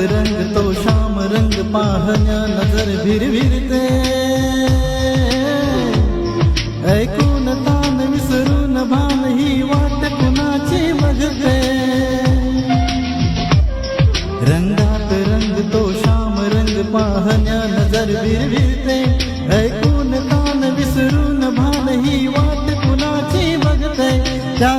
रंग तो श्याम रंग पाहण्या नजर भिरभिरते। ऐकून तान विसरून भान ही वाट कुणाची बघते? रंगात रंग तो श्याम रंग पाहण्या नजर भिरभिरते। ऐकून तान विसरून भान ही वाट कुणाची बघते? त्या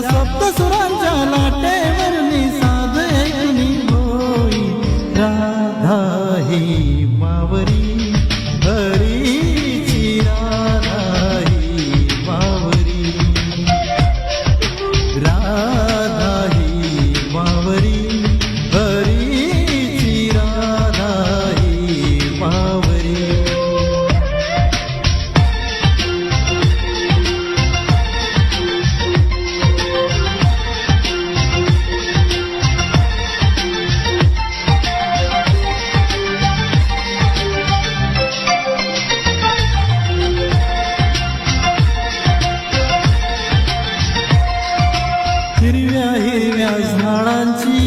हिरव्या झाडांची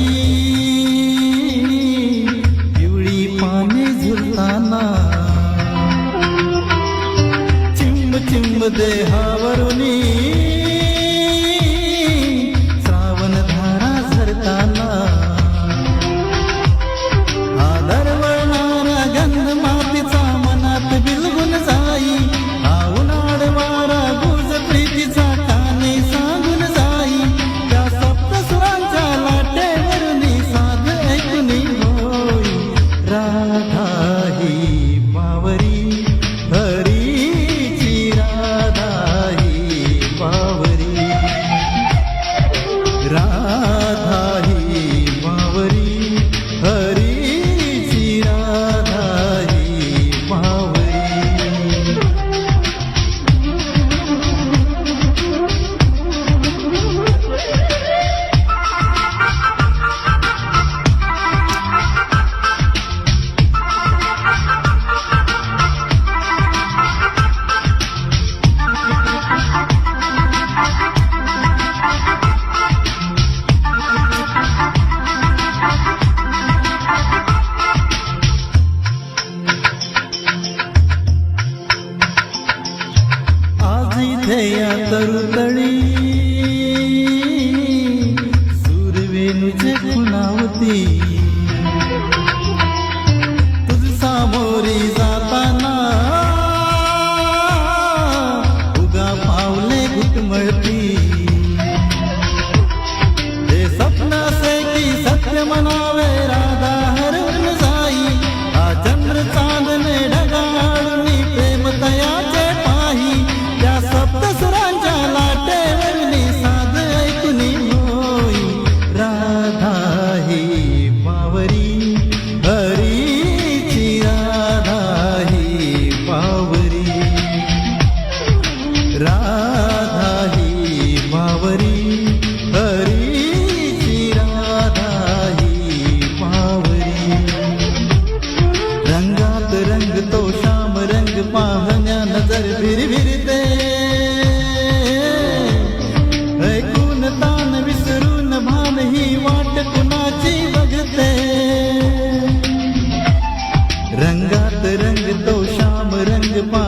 पिवळी पाने झुलताना चिंब चिंब देहावरुनी. अयोध्यया तरुतळी सूरवेणूचे खुणावती तुझसा मोरी जाताना। उगा पावले घुटमळती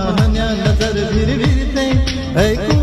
मोहनिया नज़र भिर भिरते